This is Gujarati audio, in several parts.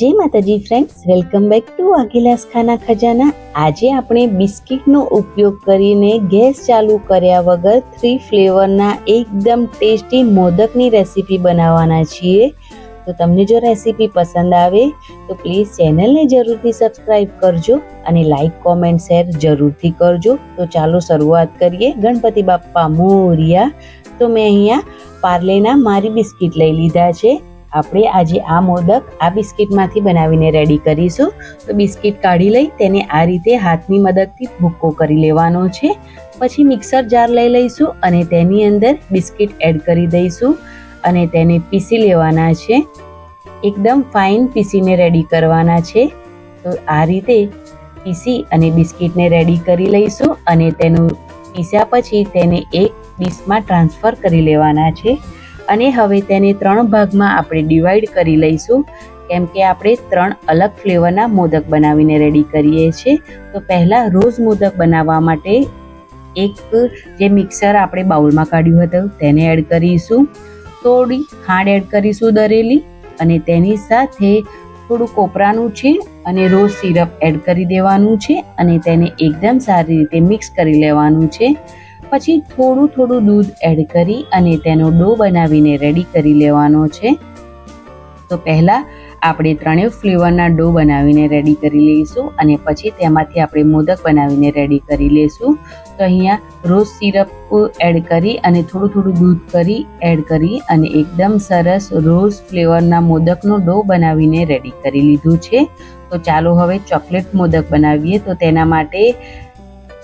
જય માતાજી ફ્રેન્ડ્સ વેલકમ બેક ટુ અગિલાસ ખાના ખજાના. આજે આપણે બિસ્કિટનો ઉપયોગ કરીને ગેસ ચાલુ કર્યા વગર થ્રી ફ્લેવરના એકદમ ટેસ્ટી મોદકની રેસીપી બનાવવાના છીએ. તો તમને જો રેસીપી પસંદ આવે, તો પ્લીઝ ચેનલને જરૂરથી સબસ્ક્રાઇબ કરજો અને લાઈક કોમેન્ટ શેર જરૂરથી કરજો. તો ચાલો શરૂઆત કરીએ. ગણપતિ બાપ્પા મોરિયા. તો મેં અહીંયા પાર્લેના મારી બિસ્કિટ લઈ લીધા છે. આપણે આજે આ મોદક આ બિસ્કિટમાંથી બનાવીને રેડી કરીશું. તો બિસ્કિટ કાઢી લઈ તેને આ રીતે હાથની મદદથી ભૂક્કો કરી લેવાનો છે. પછી મિક્સર જાર લઈ લઈશું અને તેની અંદર બિસ્કિટ એડ કરી દઈશું અને તેને પીસી લેવાના છે. એકદમ ફાઇન પીસીને રેડી કરવાના છે. તો આ રીતે પીસી અને બિસ્કિટને રેડી કરી લઈશું અને તેનું પીસ્યા પછી તેને એક ડીશમાં ટ્રાન્સફર કરી લેવાના છે. અને હવે તેને ત્રણ ભાગમાં આપણે ડિવાઈડ કરી લઈશું. કેમ કે આપણે ત્રણ અલગ ફ્લેવરના મોદક બનાવીને રેડી કરીએ છીએ. તો પહેલાં રોઝ મોદક બનાવવા માટે એક જે મિક્સર આપણે બાઉલમાં કાઢ્યું હતું તેને એડ કરીશું. થોડી ખાંડ એડ કરીશું દરેલી અને તેની સાથે થોડું કોપરાનું છે અને રોઝ સિરપ એડ કરી દેવાનું છે અને તેને એકદમ સારી રીતે મિક્સ કરી લેવાનું છે. પછી થોડું થોડું દૂધ એડ કરી અને તેનો ડો બનાવીને રેડી કરી લેવાનો છે. તો પહેલાં આપણે ત્રણેય ફ્લેવરના ડો બનાવીને રેડી કરી લઈશું અને પછી તેમાંથી આપણે મોદક બનાવીને રેડી કરી લઈશું. તો અહીંયા રોઝ સિરપ એડ કરી અને થોડું થોડું દૂધ કરી એડ કરી અને એકદમ સરસ રોઝ ફ્લેવરના મોદકનો ડો બનાવીને રેડી કરી લીધું છે. તો ચાલો હવે ચોકલેટ મોદક બનાવીએ. તો તેના માટે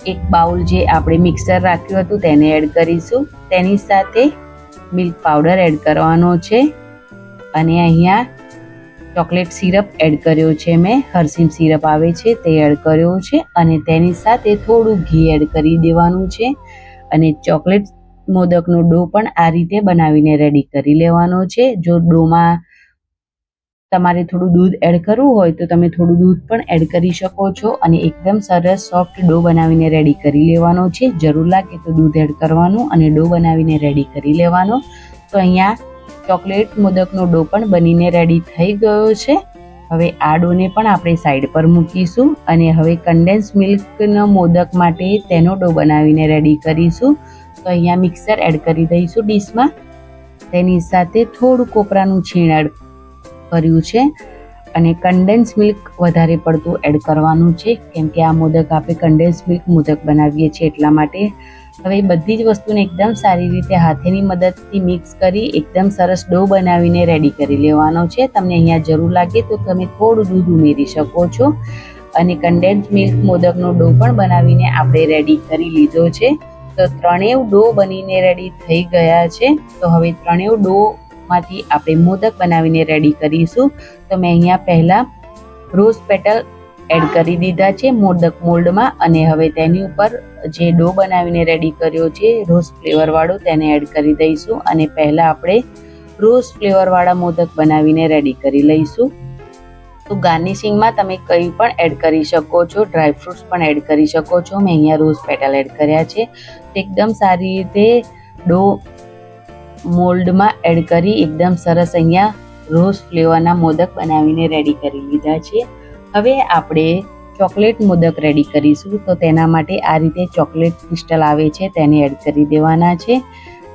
એક બાઉલ જે આપણે મિક્સર રાખ્યું હતું તેને એડ કરીશું. તેની સાથે મિલ્ક પાવડર એડ કરવાનો છે. અને અહીંયા ચોકલેટ સિરપ એડ કર્યો છે મેં. હરસિમ સિરપ આવે છે તે એડ કર્યો છે. અને તેની સાથે થોડું ઘી એડ કરી દેવાનું છે. અને ચોકલેટ મોદકનો ડો પણ આ રીતે બનાવીને રેડી કરી લેવાનો છે. જો ડોમાં તમારે થોડું દૂધ એડ કરવું હોય તો તમે થોડું દૂધ પણ એડ કરી શકો છો અને એકદમ સરસ સોફ્ટ ડો બનાવીને રેડી કરી લેવાનો છે. જરૂર લાગે તો દૂધ એડ કરવાનું અને ડો બનાવીને રેડી કરી લેવાનો. તો અહીંયા ચોકલેટ મોદકનો ડો પણ બનીને રેડી થઈ ગયો છે. હવે આ ડોને પણ આપણે સાઈડ પર મૂકીશું અને હવે કન્ડેન્સ મિલ્કનો મોદક માટે તેનો ડો બનાવીને રેડી કરીશું. તો અહીંયા મિક્સર એડ કરી દઈશું ડીશમાં તેની સાથે થોડું કોપરાનું છીણ એડ કર્યું છે અને કન્ડેન્સ મિલ્ક વધારે પડતું એડ કરવાનું છે. કેમ કે આ મોદક આપણે કન્ડેન્સ મિલ્ક મોદક બનાવીએ છીએ એટલા માટે. હવે બધી જ વસ્તુને એકદમ સારી રીતે હાથેની મદદથી મિક્સ કરી, એકદમ સરસ ડો બનાવીને રેડી કરી લેવાનો છે. તમને અહીંયા જરૂર લાગે તો તમે થોડું દૂધ ઉમેરી શકો છો. અને કન્ડેન્સ મિલ્ક મોદકનો ડો પણ બનાવીને આપણે રેડી કરી લીધો છે. તો ત્રણેય ડો બનીને રેડી થઈ ગયા છે. તો હવે ત્રણેય ડો માંથી આપણે મોદક બનાવીને રેડી કરીશું. તો મેં અહીંયા પહેલાં રોઝ પેટલ એડ કરી દીધા છે મોદક મોલ્ડમાં અને હવે તેની ઉપર જે ડો બનાવીને રેડી કર્યો છે રોઝ ફ્લેવરવાળો તેને એડ કરી દઈશું અને પહેલાં આપણે રોઝ ફ્લેવરવાળા મોદક બનાવીને રેડી કરી લઈશું. તો ગાર્નિશિંગમાં તમે કંઈ પણ એડ કરી શકો છો ડ્રાય ફ્રૂટ્સ પણ એડ કરી શકો છો. મેં અહીંયા રોઝ પેટલ એડ કર્યા છે. એકદમ સારી રીતે ડો મોલ્ડમાં એડ કરી એકદમ સરસ અહીંયા રોઝ ફ્લેવરના મોદક બનાવીને રેડી કરી લીધા છે. હવે આપણે ચોકલેટ મોદક રેડી કરીશું, તો તેના માટે આ રીતે ચોકલેટ ક્રિસ્ટલ આવે છે તેને એડ કરી દેવાના છે.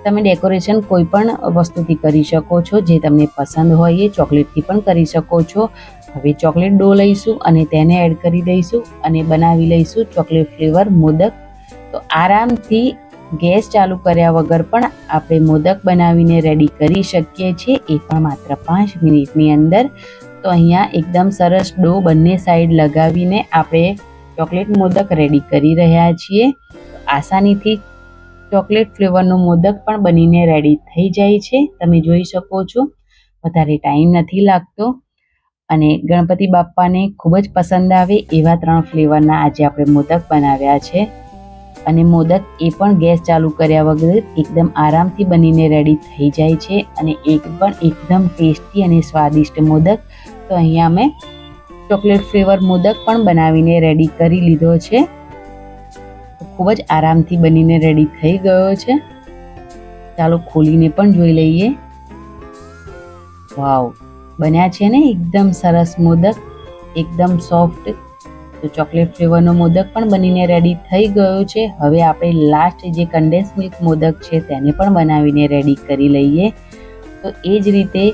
તમે ડેકોરેશન કોઈ પણ વસ્તુથી કરી શકો છો, જે તમને પસંદ હોય એ ચોકલેટથી પણ કરી શકો છો. હવે ચોકલેટ ડો લઈશું અને તેને એડ કરી દઈશું અને બનાવી લઈશું ચોકલેટ ફ્લેવર મોદક. તો આરામથી ગેસ ચાલુ કર્યા વગર પણ આપણે મોદક બનાવીને રેડી કરી શકીએ છીએ. એ પણ માત્ર પાંચ મિનિટની અંદર. તો અહીંયા એકદમ સરસ ડો બંને સાઈડ લગાવીને આપણે ચોકલેટ મોદક રેડી કરી રહ્યા છીએ. આસાનીથી ચોકલેટ ફ્લેવરનો મોદક પણ બનીને રેડી થઈ જાય છે. તમે જોઈ શકો છો, વધારે ટાઈમ નથી લાગતો. અને ગણપતિ બાપ્પાને ખૂબ જ પસંદ આવે એવા ત્રણ ફ્લેવરના આજે આપણે મોદક બનાવ્યા છે. અને મોદક એ પણ ગેસ ચાલુ કર્યા વગર એકદમ આરામથી બનીને રેડી થઈ જાય છે અને એક પણ એકદમ ટેસ્ટી અને સ્વાદિષ્ટ મોદક તો અહીંયા મેં ચોકલેટ ફ્લેવર મોદક પણ બનાવીને રેડી કરી લીધો છે. ખૂબ જ આરામથી બનીને રેડી થઈ ગયો છે. ચાલો ખોલીને પણ જોઈ લઈએ. વાવ, બન્યા છે ને એકદમ સરસ મોદક એકદમ સોફ્ટ તો ચોકલેટ ફ્લેવરનો મોદક પણ બનીને રેડી થઈ ગયો છે. હવે આપણે લાસ્ટ જે કન્ડેન્સ મિલ્ક મોદક છે તેને પણ બનાવીને રેડી કરી લઈએ. તો એ જ રીતે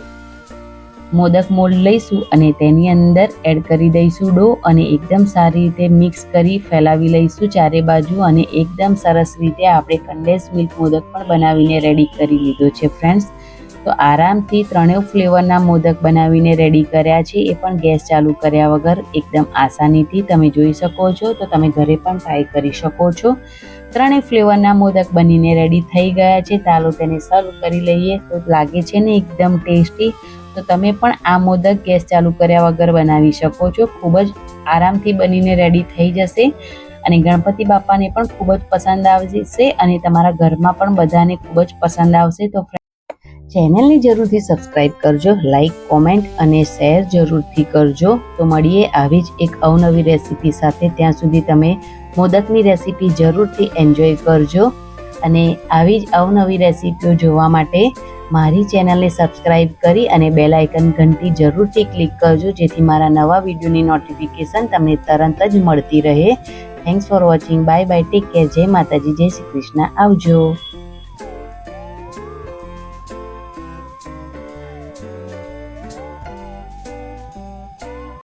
મોદક મોલ્ડ લઈશું અને તેની અંદર એડ કરી દઈશું ડો અને એકદમ સારી રીતે મિક્સ કરી ફેલાવી લઈશું ચારે બાજુ અને એકદમ સરસ રીતે આપણે કન્ડેન્સ મિલ્ક મોદક પણ બનાવીને રેડી કરી લીધો છે ફ્રેન્ડ્સ તો આરામથી ત્રણેય ફ્લેવરના મોદક બનાવીને રેડી કર્યા છે. એ પણ ગેસ ચાલુ કર્યા વગર એકદમ આસાનીથી તમે જોઈ શકો છો. તો તમે ઘરે પણ ટ્રાય કરી શકો છો. ત્રણેય ફ્લેવરના મોદક બનીને રેડી થઈ ગયા છે. ચાલો તેને સર્વ કરી લઈએ. તો લાગે છે ને એકદમ ટેસ્ટી તો તમે પણ આ મોદક ગેસ ચાલુ કર્યા વગર બનાવી શકો છો. ખૂબ જ આરામથી બનીને રેડી થઈ જશે. અને ગણપતિ બાપાને પણ ખૂબ જ પસંદ આવશે અને તમારા ઘરમાં પણ બધાને ખૂબ જ પસંદ આવશે. તો ચેનલને જરૂરથી સબસ્ક્રાઇબ કરજો લાઈક કોમેન્ટ અને શેર જરૂરથી કરજો. તો મળીએ આવી જ એક અવનવી રેસીપી સાથે. ત્યાં સુધી તમે મોદકની રેસીપી જરૂરથી એન્જોય કરજો. અને આવી જ અવનવી રેસીપીઓ જોવા માટે મારી ચેનલને સબસ્ક્રાઇબ કરી અને બેલ આઇકન ઘંટી જરૂરથી ક્લિક કરજો, જેથી મારા નવા વિડીયોની નોટિફિકેશન તમને તરત જ મળતી રહે. Thanks for watching bye bye take care જય માતાજી. જય શ્રી કૃષ્ણ. આવજો.